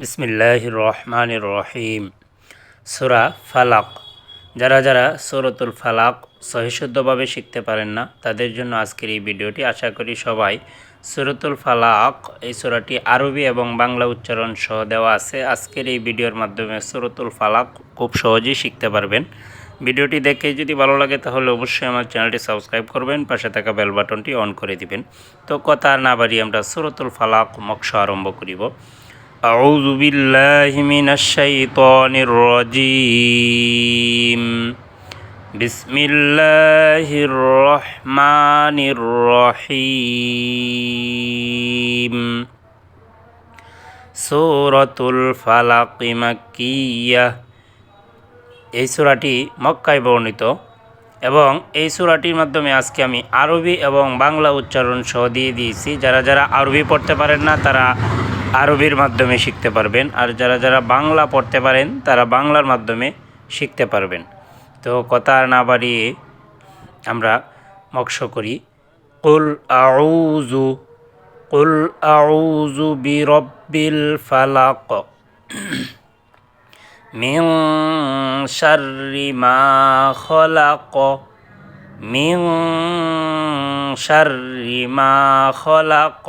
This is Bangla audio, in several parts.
বিসমিল্লাহ রহমান রহিম সুরা ফালাক। যারা যারা সুরতুল ফালাক সহিশুদ্ধভাবে শিখতে পারেন না, তাদের জন্য আজকের এই ভিডিওটি আশা করি সবাই সুরতুল ফালাক, এই সুরাটি আরবি এবং বাংলা উচ্চারণ সহ দেওয়া আছে। আজকের এই ভিডিওর মাধ্যমে সুরতুল ফালাক খুব সহজেই শিখতে পারবেন। ভিডিওটি দেখে যদি ভালো লাগে, তাহলে অবশ্যই আমার চ্যানেলটি সাবস্ক্রাইব করবেন, পাশে থাকা বেল বাটনটি অন করে দিবেন। তো কথা না বাড়িয়ে আমরা সুরতুল ফালাক মক্ষ আরম্ভ করিব। أعوذ بالله من الشيطان الرجيم بسم الله الرحمن الرحيم سورة الفلق مكية এই সূরাটি মক্কায় বর্ণিত এবং এই সূরাটির মাধ্যমে আজকে আমি আরবি এবং বাংলা উচ্চারণ সহ দিয়ে দিয়েছি যারা যারা আরবি পড়তে পারেন না তারা আরবির মাধ্যমে শিখতে পারবেন। আর যারা যারা বাংলা পড়তে পারেন, তারা বাংলার মাধ্যমে শিখতে পারবেন। তো কথা না বাড়িয়ে আমরা মক্ষ করি। কুল আউজু কুল আউজু বিরব্বিল ফালাক। মিন শাররি মা খলাক। মিন শাররি মা খলাক।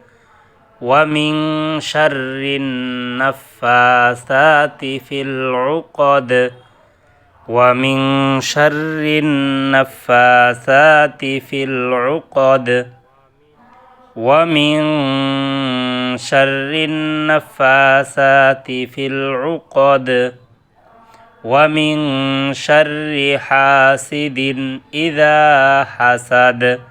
ومن شر النفاثات في العقد ومن شر النفاثات في العقد ومن شر النفاثات في العقد ومن شر حاسد إذا حسد.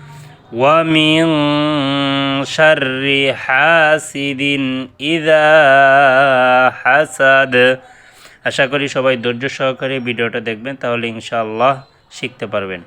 ومن شر حاسد إذا حسد আশা করি সবাই ধৈর্য সহকারে ভিডিওটা দেখবেন তাহলে ইনশাআল্লাহ শিখতে পারবেন